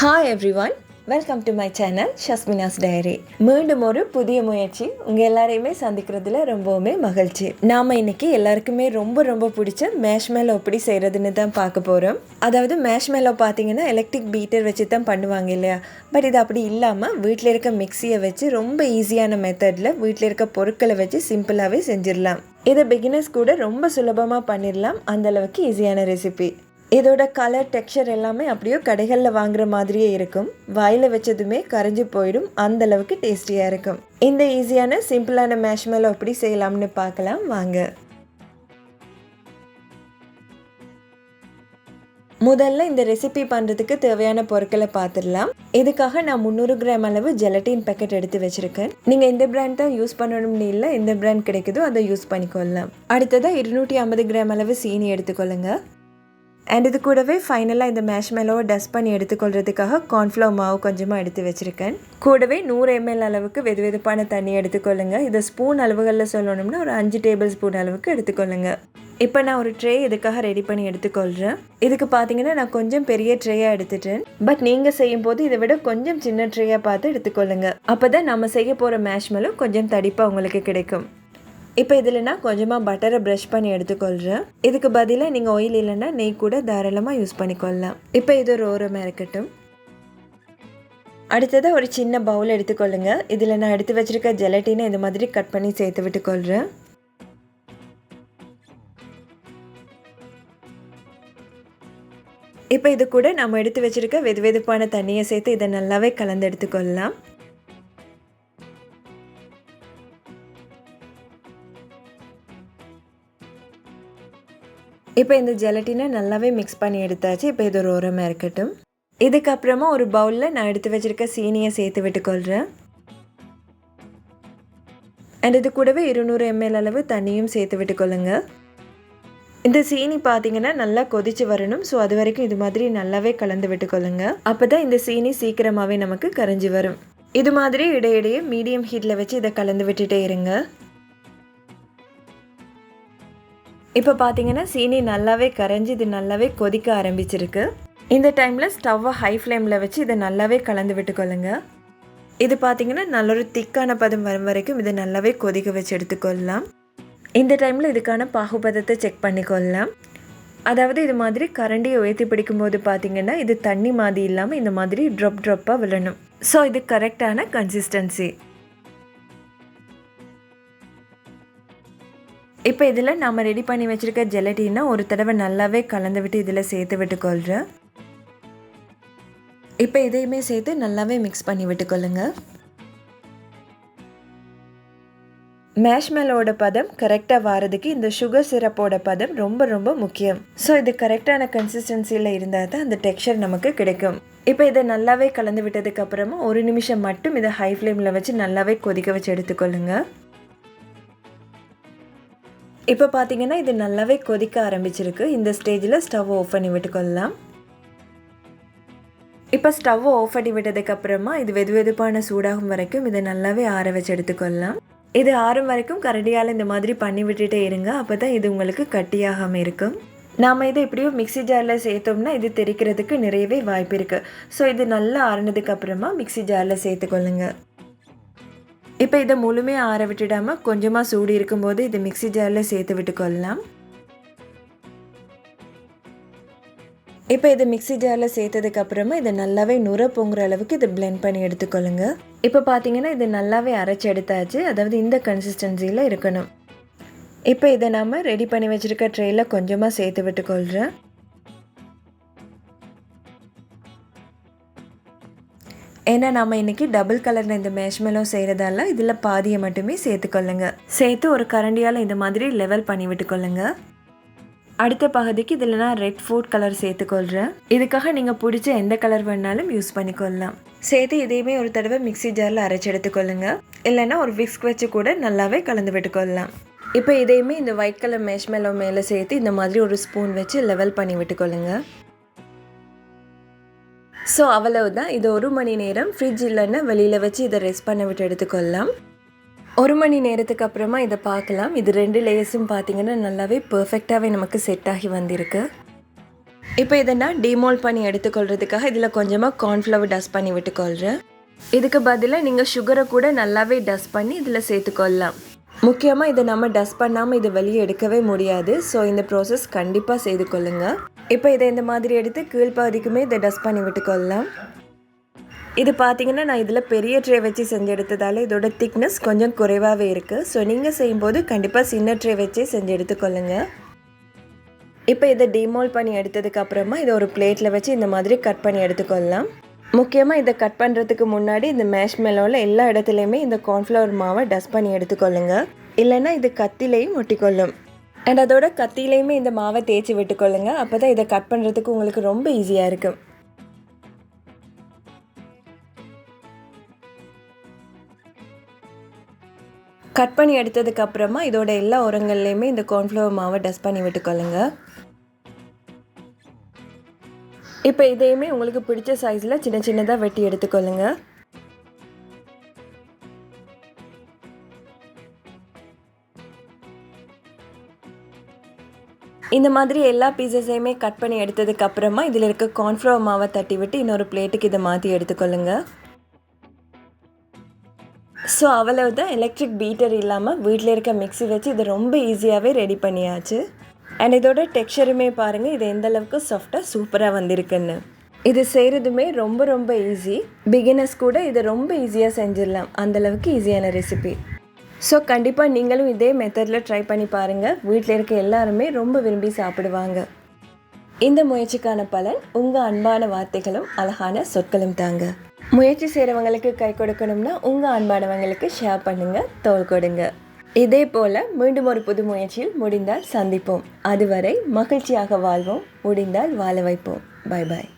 Hi everyone welcome to my channel Shasmina's diary மீண்டும் ஒரு புதிய முயற்சி உங்கள் எல்லாரையுமே சந்திக்கிறதுல ரொம்பவுமே மகிழ்ச்சி. நாம் இன்னைக்கு எல்லாருக்குமே ரொம்ப ரொம்ப பிடிச்ச மேஷ்மேலோ எப்படி செய்கிறதுன்னு தான் பார்க்க போகிறோம் அதாவது மேஷ்மேலோ பார்த்தீங்கன்னா எலக்ட்ரிக் பீட்டர் வச்சு தான் பண்ணுவாங்க இல்லையா? பட் இது அப்படி இல்லாமல் வீட்டில் இருக்க மிக்சியை வச்சு ரொம்ப ஈஸியான மெத்தடில் வீட்டில் இருக்க பொருட்களை வச்சு சிம்பிளாகவே செஞ்சிடலாம். இதை பிகினர்ஸ் கூட ரொம்ப சுலபமாக பண்ணிடலாம். அந்த அளவுக்கு ஈஸியான ரெசிபி இதோட கலர் டெக்ஸ்சர் எல்லாமே அப்படியே கடைகளில் வாங்குற மாதிரியே இருக்கும். வாயில் வச்சதுமே கரைஞ்சி போயிடும். அந்த அளவுக்கு டேஸ்டியாக இருக்கும். இந்த ஈஸியான சிம்பிளான மேஷ்மெலோ எப்படி செய்யலாம்னு பார்க்கலாம். வாங்க. முதல்ல இந்த ரெசிபி பண்ணுறதுக்கு தேவையான பொருட்களை பார்த்துடலாம் இதுக்காக நான் முந்நூறு கிராம் அளவு ஜெலட்டின் பேக்கெட் எடுத்து வச்சுருக்கேன். நீங்கள் இந்த பிராண்ட் தான் யூஸ் பண்ணணும்னு இல்லை எந்த பிராண்ட் கிடைக்குதோ அதை யூஸ் பண்ணிக்கொள்ளலாம். அடுத்ததாக இருநூற்றி ஐம்பது கிராம் அளவு சீனி எடுத்துக்கொள்ளுங்க. அண்ட் இது கூடவே ஃபைனலாக இந்த மேஷ் மேலோவை டஸ்ட் பண்ணி எடுத்துக்கொள்றதுக்காக கார்ன்ஃப்ளவர் மாவு கொஞ்சமாக எடுத்து வச்சுருக்கேன். கூடவே நூறு எம்எல் அளவுக்கு வெது வெதுப்பான தண்ணி எடுத்துக்கொள்ளுங்க. இதை ஸ்பூன் அளவுகளில் சொல்லணும்னா ஒரு அஞ்சு டேபிள் ஸ்பூன் அளவுக்கு எடுத்துக்கொள்ளுங்க. இப்போ நான் ஒரு ட்ரே இதுக்காக ரெடி பண்ணி எடுத்துக்கொள்கிறேன் இதுக்கு பார்த்தீங்கன்னா நான் கொஞ்சம் பெரிய ட்ரேயாக எடுத்துட்டேன். பட் நீங்கள் செய்யும் போது இதை விட கொஞ்சம் சின்ன ட்ரேயாக பார்த்து எடுத்துக்கொள்ளுங்க. அப்போ தான் நம்ம செய்ய போகிற மேஷ் மேலும் கொஞ்சம் தடிப்பாக உங்களுக்கு கிடைக்கும். இப்போ இதில் நான் கொஞ்சமாக பட்டரை ப்ரஷ் பண்ணி எடுத்துக்கொள்கிறேன். இதுக்கு பதிலாக நீங்கள் ஆயில் இல்லைன்னா நெய் கூட தாராளமாக யூஸ் பண்ணிக்கொள்ளலாம். இப்போ இது ஒரு ஓரமாக இருக்கட்டும். அடுத்ததாக ஒரு சின்ன பவுல் எடுத்துக்கொள்ளுங்க. இதில் நான் எடுத்து வச்சிருக்க ஜெலட்டினை இந்த மாதிரி கட் பண்ணி சேர்த்து விட்டுக்கொள்கிறேன். இப்போ இது கூட நம்ம எடுத்து வச்சிருக்க வெது வெதுப்பான தண்ணியை சேர்த்து இதை நல்லாவே கலந்து எடுத்துக்கொள்ளலாம். இப்போ இந்த ஜெலட்டினை நல்லாவே மிக்ஸ் பண்ணி எடுத்தாச்சு. இப்போ இது ஒரு உரமாக இருக்கட்டும். இதுக்கப்புறமா ஒரு பவுலில் நான் எடுத்து வச்சுருக்க சீனியை சேர்த்து விட்டுக்கொள்கிறேன் அண்ட் இது கூடவே இருநூறு எம்எல் அளவு தண்ணியும் சேர்த்து விட்டுக்கொள்ளுங்க. இந்த சீனி பார்த்தீங்கன்னா நல்லா கொதிச்சு வரணும். ஸோ அது வரைக்கும் இது மாதிரி நல்லாவே கலந்து விட்டுக்கொள்ளுங்க. அப்போ தான் இந்த சீனி சீக்கிரமாகவே நமக்கு கரைஞ்சி வரும். இது மாதிரி இடையிடையே மீடியம் ஹீட்டில் வச்சு இதை கலந்து விட்டுட்டே இருங்க. இப்போ பார்த்தீங்கன்னா சீனி நல்லாவே கரைஞ்சி இது நல்லாவே கொதிக்க ஆரம்பிச்சிருக்கு. இந்த டைமில் ஸ்டவ்வை ஹை ஃப்ளேமில் வச்சு இதை நல்லாவே கலந்து விட்டுக்கொள்ளுங்க. இது பார்த்தீங்கன்னா நல்ல ஒரு திக்கான பதம் வரும் வரைக்கும் இதை நல்லாவே கொதிக்க வச்சு எடுத்துக்கொள்ளலாம். இந்த டைமில் இதுக்கான பாகுபதத்தை செக் பண்ணிக்கொள்ளலாம். அதாவது இது மாதிரி கரண்டியை உயர்த்தி பிடிக்கும்போது பார்த்தீங்கன்னா இது தண்ணி மாதிரி இல்லாமல் இந்த மாதிரி ட்ரப் ட்ரப்பாக விழணும். ஸோ இது கரெக்டான கன்சிஸ்டன்சி இப்போ இதில் நம்ம ரெடி பண்ணி வச்சுருக்க ஜெலட்டினை ஒரு தடவை நல்லாவே கலந்து விட்டு இதில் சேர்த்து விட்டுக்கொள்கிறேன் இப்போ இதையுமே சேர்த்து நல்லாவே மிக்ஸ் பண்ணி விட்டுக்கொள்ளுங்க. மேஷ்மெலோட பதம் கரெக்டாக வாரதுக்கு இந்த சுகர் சிரப்போட பதம் ரொம்ப ரொம்ப முக்கியம். ஸோ இது கரெக்டான கன்சிஸ்டன்சியில் இருந்தால் தான் அந்த டெக்ஸ்சர் நமக்கு கிடைக்கும். இப்போ இதை நல்லாவே கலந்து விட்டதுக்கு அப்புறமா ஒரு நிமிஷம் மட்டும் இதை ஹை ஃப்ளேமில் வச்சு நல்லாவே கொதிக்க வச்சு எடுத்துக்கொள்ளுங்கள் இப்போ பார்த்தீங்கன்னா இது நல்லாவே கொதிக்க ஆரம்பிச்சிருக்கு. இந்த ஸ்டேஜில் ஸ்டவ் ஆஃப் பண்ணி விட்டுக்கொள்ளலாம். இப்போ ஸ்டவ் ஆஃப் பண்ணி விட்டதுக்கப்புறமா இது வெது வெதுப்பான சூடாகும் வரைக்கும் இதை நல்லாவே ஆற வச்சு எடுத்துக்கொள்ளலாம். இது ஆறும் வரைக்கும் கரடியால் இந்த மாதிரி பண்ணி விட்டுட்டே இருங்க. அப்போ தான் இது உங்களுக்கு கட்டியாகாமல் இருக்கும். நாம் இதை இப்படியும் மிக்சி ஜாரில் சேர்த்தோம்னா இது தெரிக்கிறதுக்கு நிறையவே வாய்ப்பு இருக்குது ஸோ இது நல்லா ஆறுனதுக்கப்புறமா மிக்சி ஜாரில் சேர்த்துக்கொள்ளுங்கள் இப்போ இதை முழுமையாக ஆற விட்டுடாமல் கொஞ்சமாக சூடு இருக்கும்போது இதை மிக்சி ஜாரில் சேர்த்து விட்டுக்கொள்ளலாம். இப்போ இதை மிக்சி ஜாரில் சேர்த்ததுக்கு அப்புறமா இதை நல்லாவே நுர பொங்குற அளவுக்கு இதை பிளெண்ட் பண்ணி எடுத்துக்கொள்ளுங்க. இப்போ பார்த்தீங்கன்னா இது நல்லாவே அரைச்சி எடுத்தாச்சு. அதாவது இந்த கன்சிஸ்டன்சியில் இருக்கணும். இப்போ இதை நாம் ரெடி பண்ணி வச்சுருக்க ட்ரேயில் கொஞ்சமாக சேர்த்து விட்டுக்கொள்கிறேன் ஏன்னா நம்ம இன்றைக்கி டபுள் கலரில் இந்த மேஷ்மெலோ செய்கிறதால இதில் பாதியை மட்டுமே சேர்த்துக்கொள்ளுங்க சேர்த்து ஒரு கரண்டியால் இந்த மாதிரி லெவல் பண்ணி விட்டுக்கொள்ளுங்க அடுத்த பகுதிக்கு இதில் நான் ரெட் ஃபுட் கலர் சேர்த்துக்கொள்கிறேன் இதுக்காக நீங்கள் பிடிச்ச எந்த கலர் வேணாலும் யூஸ் பண்ணிக்கொள்ளலாம் சேர்த்து இதையுமே ஒரு தடவை மிக்சி ஜாரில் அரைச்சி எடுத்துக்கொள்ளுங்க இல்லைன்னா ஒரு விஸ்க் வச்சு கூட நல்லாவே கலந்து விட்டுக்கொள்ளலாம் இப்போ இதையுமே இந்த ஒயிட் கலர் மேஷ்மெலோ மேலே சேர்த்து இந்த மாதிரி ஒரு ஸ்பூன் வச்சு லெவல் பண்ணி விட்டுக்கொள்ளுங்க ஸோ அவ்வளவுதான். இது ஒரு மணி நேரம். ஃப்ரிட்ஜ் இல்லைன்னா வெளியில் வச்சு இதை ரெஸ்ட் பண்ண விட்டு எடுத்துக்கொள்ளலாம். ஒரு மணி நேரத்துக்கு அப்புறமா இதை பார்க்கலாம். இது ரெண்டு லேயர்ஸும் பார்த்தீங்கன்னா நல்லாவே பர்ஃபெக்டாகவே நமக்கு செட் ஆகி வந்திருக்கு. இப்போ இதை நான் டிமோல் பண்ணி எடுத்துக்கொள்றதுக்காக இதில் கொஞ்சமாக கார்ன்ஃப்ளவர் டஸ்ட் பண்ணி விட்டுக்கொள்கிறேன் இதுக்கு பதிலாக நீங்கள் சுகரை கூட நல்லாவே டஸ்ட் பண்ணி இதில் சேர்த்துக்கொள்ளலாம். முக்கியமாக இதை நம்ம டஸ்ட் பண்ணாமல் இதை வெளியே எடுக்கவே முடியாது. ஸோ இந்த ப்ராசஸ் கண்டிப்பாக செய்து கொள்ளுங்கள் இப்போ இதை இந்த மாதிரி எடுத்து கீழ்ப்பகுதிக்குமே இதை டஸ்ட் பண்ணி விட்டுக்கொள்ளலாம். இது பார்த்தீங்கன்னா நான் இதில் பெரிய ட்ரே வச்சு செஞ்சு எடுத்ததால் இதோட திக்னஸ் கொஞ்சம் குறைவாகவே இருக்குது ஸோ நீங்கள் செய்யும்போது கண்டிப்பாக சின்ன ட்ரே வச்சே செஞ்சு எடுத்துக்கொள்ளுங்க இப்போ இதை டிமோல் பண்ணி எடுத்ததுக்கப்புறமா இதை ஒரு பிளேட்டில் வச்சு இந்த மாதிரி கட் பண்ணி எடுத்துக்கொள்ளலாம். முக்கியமாக இதை கட் பண்ணுறதுக்கு முன்னாடி இந்த மேஷ் மெலோவில் எல்லா இடத்துலையுமே இந்த கார்ன்ஃப்ளவர் மாவை டஸ்ட் பண்ணி எடுத்துக்கொள்ளுங்க. இல்லைன்னா இது கத்திலையும் ஒட்டிக்கொள்ளும். அண்ட் அதோட கத்திலையுமே இந்த மாவை தேய்ச்சி விட்டுக்கொள்ளுங்க. அப்போ தான் இதை கட் பண்ணுறதுக்கு உங்களுக்கு ரொம்ப ஈஸியாக இருக்கும். கட் பண்ணி எடுத்ததுக்கு அப்புறமா இதோட எல்லா உரங்கள்லையுமே இந்த கார்ன்ஃப்ளவர் மாவை டஸ்ட் பண்ணி விட்டுக்கொள்ளுங்க. இப்போ இதையுமே உங்களுக்கு பிடிச்ச சைஸில் சின்ன சின்னதாக வெட்டி எடுத்துக்கொள்ளுங்கள் இந்த மாதிரி எல்லா பீசஸையுமே கட் பண்ணி எடுத்ததுக்கப்புறமா இதில் இருக்க கார்ன்ஃப்ளவர் மாவை தட்டி விட்டு இன்னொரு பிளேட்டுக்கு இதை மாற்றி எடுத்துக்கொள்ளுங்க. ஸோ அவ்வளவுதான். எலக்ட்ரிக் பீட்டர் இல்லாமல் வீட்டில் இருக்க மிக்ஸி வச்சு இதை ரொம்ப ஈஸியாகவே ரெடி பண்ணியாச்சு. அண்ட் இதோட டெக்ஸ்சருமே பாருங்கள் இது எந்த அளவுக்கு சாஃப்டாக சூப்பராக வந்திருக்குன்னு. இது செய்கிறதுமே ரொம்ப ரொம்ப ஈஸி பிகினர்ஸ் கூட இதை ரொம்ப ஈஸியாக செஞ்சிடலாம். அந்தளவுக்கு ஈஸியான ரெசிபி ஸோ கண்டிப்பாக நீங்களும் இதே மெத்தடில் ட்ரை பண்ணி பாருங்கள் வீட்டில் இருக்க எல்லாருமே ரொம்ப விரும்பி சாப்பிடுவாங்க. இந்த முயற்சிக்கான பலன் உங்கள் அன்பான வார்த்தைகளும் அழகான சொற்களும் தாங்க. முயற்சி செய்கிறவங்களுக்கு கை கொடுக்கணும்னா உங்கள் அன்பானவங்களுக்கு ஷேர் பண்ணுங்கள் தோல் கொடுங்க. இதே போல் மீண்டும் ஒரு புது முயற்சியில் முடிந்தால் சந்திப்போம். அதுவரை மகிழ்ச்சியாக வாழ்வோம் முடிந்தால் வாழ வைப்போம். Bye bye